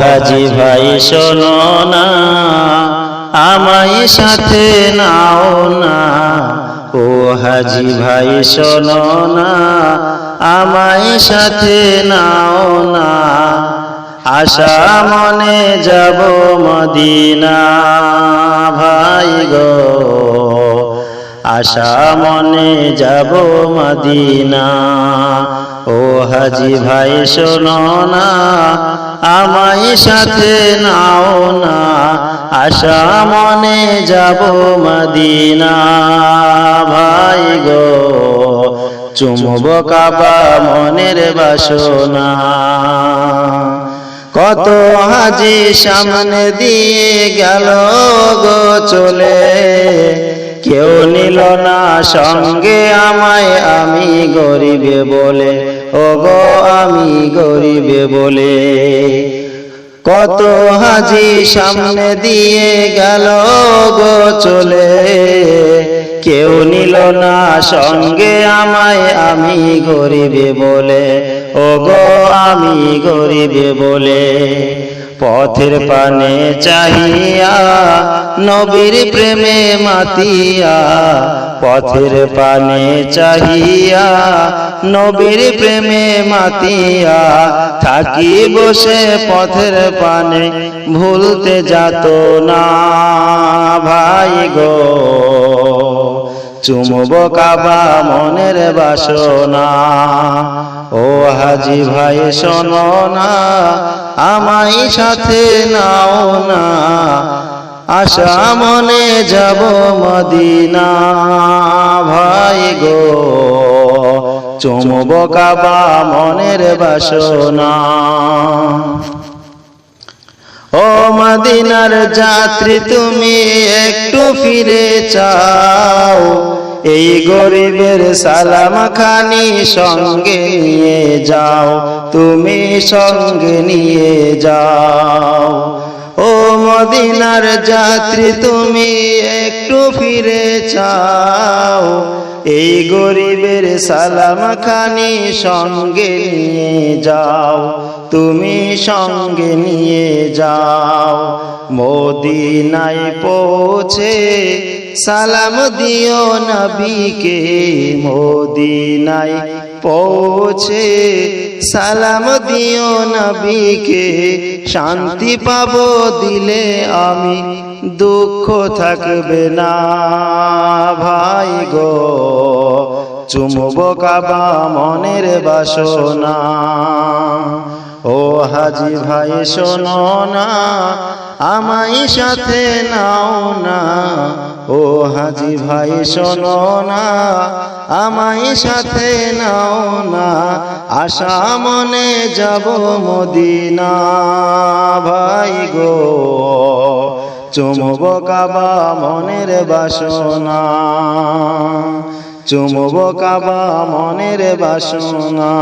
হাজি ভাই, শোনো না, আমায় সাথে নাও না। ও হাজি ভাই, শোনো না, আমায় সাথে নাও না। আশা মনে যাব মদিনা। ভাই গো আশা মনে যাব মদিনা। ও হাজি ভাই, শোনো না, আমায় সাথে নাও না। আশা মনে যাব মদিনা। ভাই গো, চুমব কাবা মনের বাসনা। কত হাজি সামনে দিয়ে গেল গো চলে। কেউ নিল না, সঙ্গে আমায় আমি গরিবে বলে। ও গো আমি গরিবে বলে। কত হাজি সামনে দিয়ে গেল গো চলে। কেউ নিল না, সঙ্গে আমায় আমি গরিবে বলে। ও গো আমি গরিবে বলে। পথের পানে চাহিয়া নবীর প্রেমে মাতিয়া। পথের পানে চাহিয়া নবীর প্রেমে মাতিয়া। থাকি বসে পথের পানে, ভুলতে যাত না ভাই গো। চুমব কাবা মনের বাসনা। ও হাজি ভাই, শোনো না আমায় সাথে নাও না। আশা মনে যাব মদিনা। ভাই গো চুমব কাবা মনের বাসনা। ও মদিনার যাত্রী, তুমি একটু ফিরে চাও। এই গরিবের সালাম খানি সঙ্গে নিয়ে যাও, তুমি সঙ্গে নিয়ে যাও। ও মদিনার যাত্রী, তুমি একটু ফিরে চাও। এই গরিবের সালাম খানি সঙ্গে নিয়ে যাও, তুমি সঙ্গে নিয়ে যাও। মদিনায় পৌঁছে সালাম দিও নবীকে, মদিনায় পৌঁছে সালাম দিও নবীকে, শান্তি পাবো দিলে আমি দুঃখ থাকবে না, ভাই গো। চুমব কাবা মনের বাসনা। ও হাজি ভাই, শোনো না, আমায় সাথে নাও না। ও হাজি ভাই, শোনো না, আমায় সাথে নাও না। আশা মনে যাব মদিনা, ভাই গো। চুমব কাবা মনের বাসনা। চুমব কাবা মনের বাসনা।